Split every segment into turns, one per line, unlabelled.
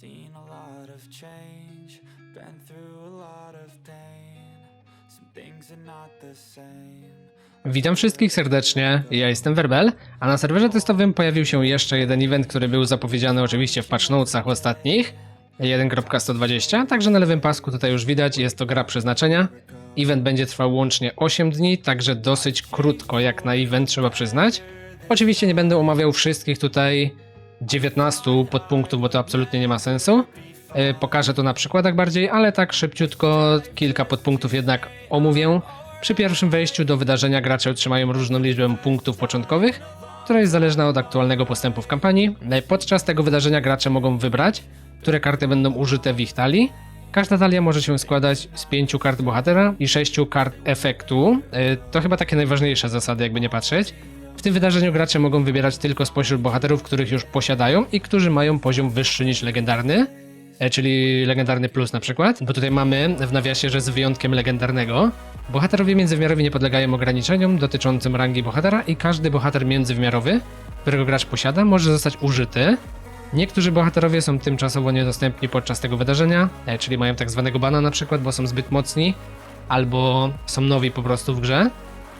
seen a lot of change, been through a lot of pain. Some things are not the same.
Witam wszystkich serdecznie, ja jestem Werbel, a na serwerze testowym pojawił się jeszcze jeden event, który był zapowiedziany oczywiście w patch notesach ostatnich, 1.120, także na lewym pasku tutaj już widać, jest to gra przeznaczenia. Event będzie trwał łącznie 8 dni, także dosyć krótko jak na event trzeba przyznać. Oczywiście nie będę omawiał wszystkich tutaj 19 podpunktów, bo to absolutnie nie ma sensu. E, Pokażę to na przykładach bardziej, ale tak szybciutko kilka podpunktów jednak omówię. Przy pierwszym wejściu do wydarzenia gracze otrzymają różną liczbę punktów początkowych, która jest zależna od aktualnego postępu w kampanii. E, Podczas tego wydarzenia gracze mogą wybrać, które karty będą użyte w ich talii. Każda talia może się składać z pięciu kart bohatera i sześciu kart efektu. E, To chyba takie najważniejsze zasady, jakby nie patrzeć. W tym wydarzeniu gracze mogą wybierać tylko spośród bohaterów, których już posiadają i którzy mają poziom wyższy niż legendarny, e, czyli legendarny plus na przykład, bo tutaj mamy w nawiasie, że z wyjątkiem legendarnego. Bohaterowie międzywymiarowi nie podlegają ograniczeniom dotyczącym rangi bohatera i każdy bohater międzywymiarowy, którego gracz posiada, może zostać użyty. Niektórzy bohaterowie są tymczasowo niedostępni podczas tego wydarzenia, e, czyli mają tak zwanego bana na przykład, bo są zbyt mocni, albo są nowi po prostu w grze.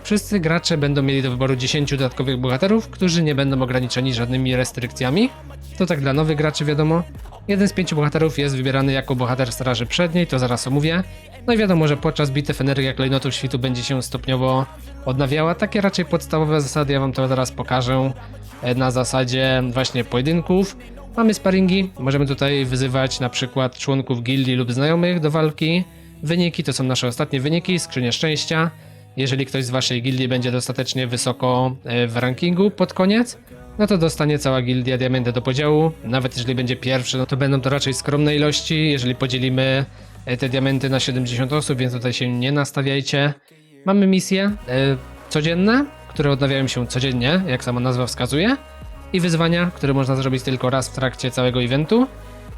Wszyscy gracze będą mieli do wyboru 10 dodatkowych bohaterów, którzy nie będą ograniczeni żadnymi restrykcjami. To tak dla nowych graczy wiadomo. Jeden z pięciu bohaterów jest wybierany jako bohater Straży Przedniej, to zaraz omówię. No i wiadomo, że podczas bitew energia klejnotów świtu będzie się stopniowo odnawiała. Takie raczej podstawowe zasady ja wam to teraz pokażę e, na zasadzie właśnie pojedynków. Mamy sparingi, możemy tutaj wyzywać na przykład członków gildii lub znajomych do walki. Wyniki to są nasze ostatnie wyniki, skrzynie szczęścia. Jeżeli ktoś z waszej gildii będzie dostatecznie wysoko e, w rankingu pod koniec, no to dostanie cała gildia diamenty do podziału. Nawet jeżeli będzie pierwszy, no to będą to raczej skromne ilości, jeżeli podzielimy e, te diamenty na 70 osób, więc tutaj się nie nastawiajcie. Mamy misje e, codzienne, które odnawiają się codziennie, jak sama nazwa wskazuje, i wyzwania, które można zrobić tylko raz w trakcie całego eventu.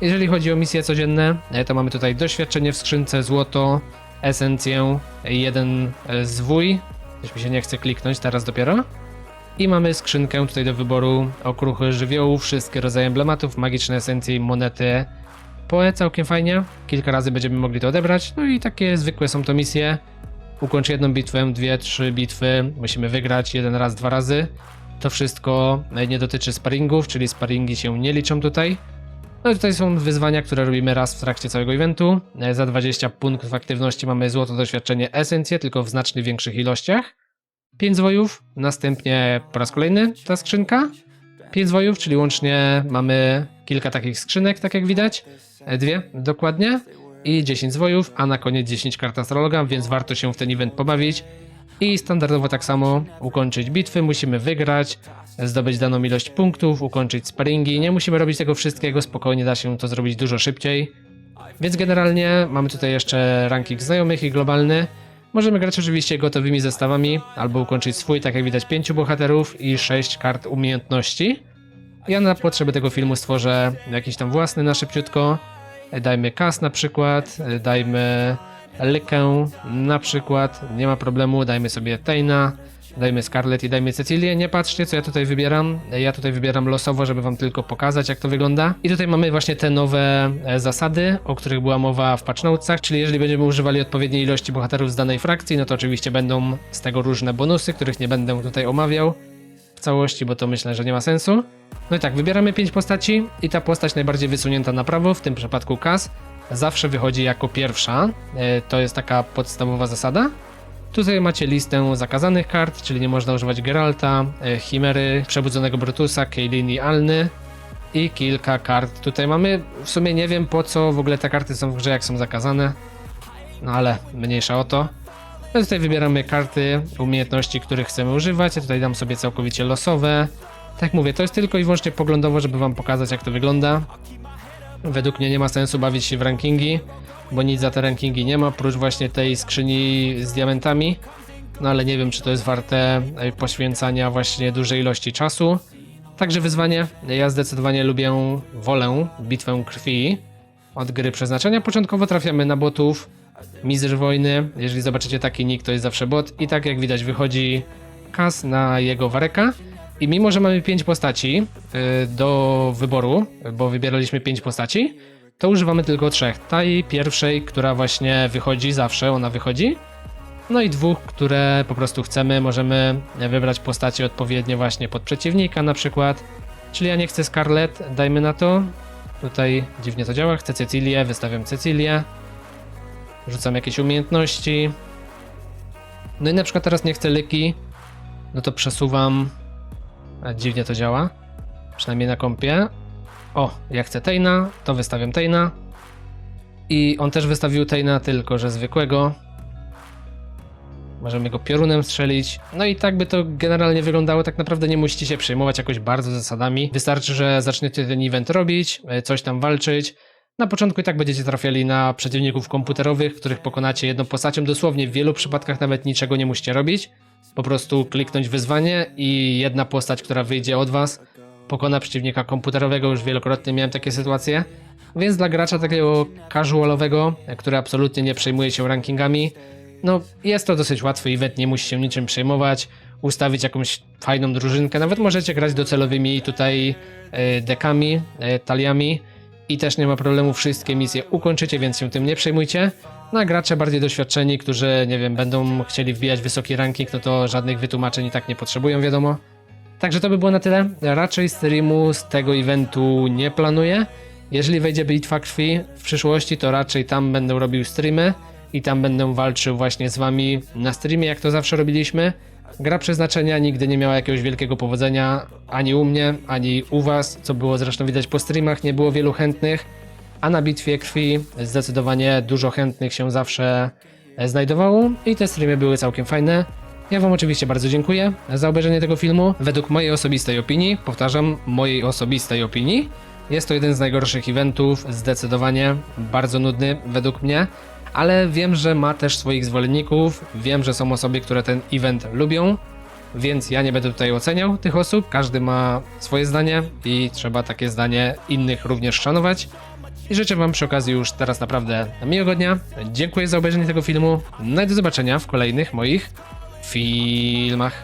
Jeżeli chodzi o misje codzienne, to mamy tutaj doświadczenie w skrzynce, złoto, esencję, jeden e, zwój, już mi się nie chce kliknąć teraz dopiero. I mamy skrzynkę tutaj do wyboru okruchy żywiołów, wszystkie rodzaje emblematów, magiczne esencje i monety. Poe całkiem fajnie, kilka razy będziemy mogli to odebrać, no i takie zwykłe są to misje. Ukończ jedną bitwę, dwie, trzy bitwy, musimy wygrać jeden raz, dwa razy. To wszystko nie dotyczy sparingów, czyli sparingi się nie liczą tutaj. No i tutaj są wyzwania, które robimy raz w trakcie całego eventu. E, Za 20 punktów aktywności mamy złoto doświadczenie esencje, tylko w znacznie większych ilościach. 5 zwojów, następnie po raz kolejny ta skrzynka. 5 zwojów, czyli łącznie mamy kilka takich skrzynek, tak jak widać. E, Dwie dokładnie. I 10 zwojów, a na koniec 10 kart astrologa, więc warto się w ten event pobawić. I standardowo tak samo ukończyć bitwy, musimy wygrać, zdobyć daną ilość punktów, ukończyć sparingi. Nie musimy robić tego wszystkiego, spokojnie da się to zrobić dużo szybciej. Więc generalnie mamy tutaj jeszcze ranking znajomych i globalny. Możemy grać oczywiście gotowymi zestawami, albo ukończyć swój, tak jak widać, 5 bohaterów i 6 kart umiejętności. Ja na potrzeby tego filmu stworzę jakiś tam własny na szybciutko. Dajmy Kas na przykład, dajmy Lykę na przykład, nie ma problemu, dajmy sobie Tejna, dajmy Scarlet i dajmy Cecilię. Nie patrzcie, co ja tutaj wybieram. Ja tutaj wybieram losowo, żeby wam tylko pokazać, jak to wygląda. I tutaj mamy właśnie te nowe e, zasady, o których była mowa w patch notesach, czyli jeżeli będziemy używali odpowiedniej ilości bohaterów z danej frakcji, no to oczywiście będą z tego różne bonusy, których nie będę tutaj omawiał w całości, bo to myślę, że nie ma sensu. No i tak, wybieramy 5 postaci i ta postać najbardziej wysunięta na prawo, w tym przypadku Kas, zawsze wychodzi jako pierwsza. E, To jest taka podstawowa zasada. Tutaj macie listę zakazanych kart, czyli nie można używać Geralta, e, Chimery, Przebudzonego Brutusa, Kaelin i Alny i kilka kart. Tutaj mamy, w sumie nie wiem po co w ogóle te karty są w grze, jak są zakazane, no ale mniejsza o to. No tutaj wybieramy karty, umiejętności, których chcemy używać. Ja tutaj dam sobie całkowicie losowe. Tak mówię, to jest tylko i wyłącznie poglądowo, żeby wam pokazać jak to wygląda. Według mnie nie ma sensu bawić się w rankingi, bo nic za te rankingi nie ma, prócz właśnie tej skrzyni z diamentami. No ale nie wiem, czy to jest warte e, poświęcania właśnie dużej ilości czasu. Także wyzwanie. Ja zdecydowanie lubię, wolę bitwę krwi od gry przeznaczenia. Początkowo trafiamy na botów. Mistrz wojny. Jeżeli zobaczycie taki nick, to jest zawsze bot. I tak jak widać, wychodzi kas na jego wareka. I mimo, że mamy 5 postaci y, do wyboru, bo wybieraliśmy 5 postaci, to używamy tylko trzech. Tej pierwszej, która właśnie wychodzi zawsze, ona wychodzi. No i dwóch, które po prostu chcemy. Możemy wybrać postacie odpowiednie właśnie pod przeciwnika na przykład. Czyli ja nie chcę Scarlet, dajmy na to. Tutaj dziwnie to działa. Chcę Cecilię, wystawiam Cecilię. Rzucam jakieś umiejętności. No i na przykład teraz nie chcę Lyki. No to przesuwam. Dziwnie to działa. Przynajmniej na kompie. O, ja chcę Tejna, to wystawiam Tejna. I on też wystawił Tejna, tylko że zwykłego. Możemy go piorunem strzelić. No i tak by to generalnie wyglądało. Tak naprawdę nie musicie się przejmować jakoś bardzo zasadami. Wystarczy, że zaczniecie ten event robić, e, coś tam walczyć. Na początku i tak będziecie trafiali na przeciwników komputerowych, których pokonacie jedną postacią. Dosłownie w wielu przypadkach nawet niczego nie musicie robić. Po prostu kliknąć wyzwanie i jedna postać, która wyjdzie od was, pokona przeciwnika komputerowego. Już wielokrotnie miałem takie sytuacje. Więc dla gracza takiego casualowego, który absolutnie nie przejmuje się rankingami, no jest to dosyć łatwy event, nie musi się niczym przejmować. Ustawić jakąś fajną drużynkę. Nawet możecie grać docelowymi tutaj e, dekami, e, taliami i też nie ma problemu, wszystkie misje ukończycie, więc się tym nie przejmujcie. No a gracze bardziej doświadczeni, którzy, nie wiem, będą chcieli wbijać wysoki ranking, no to żadnych wytłumaczeń i tak nie potrzebują, wiadomo. Także to by było na tyle. Raczej streamu z tego eventu nie planuję. Jeżeli wejdzie Bitwa Krwi w przyszłości, to raczej tam będę robił streamy i tam będę walczył właśnie z wami na streamie, jak to zawsze robiliśmy. Gra przeznaczenia nigdy nie miała jakiegoś wielkiego powodzenia ani u mnie, ani u was, co było zresztą widać po streamach, nie było wielu chętnych, a na Bitwie Krwi zdecydowanie dużo chętnych się zawsze znajdowało i te streamy były całkiem fajne. Ja wam oczywiście bardzo dziękuję za obejrzenie tego filmu. Według mojej osobistej opinii, powtarzam, mojej osobistej opinii, jest to jeden z najgorszych eventów, zdecydowanie bardzo nudny według mnie, ale wiem, że ma też swoich zwolenników, wiem, że są osoby, które ten event lubią, więc ja nie będę tutaj oceniał tych osób, każdy ma swoje zdanie i trzeba takie zdanie innych również szanować. I życzę Wam przy okazji już teraz naprawdę miłego dnia. Dziękuję za obejrzenie tego filmu. No i do zobaczenia w kolejnych moich filmach.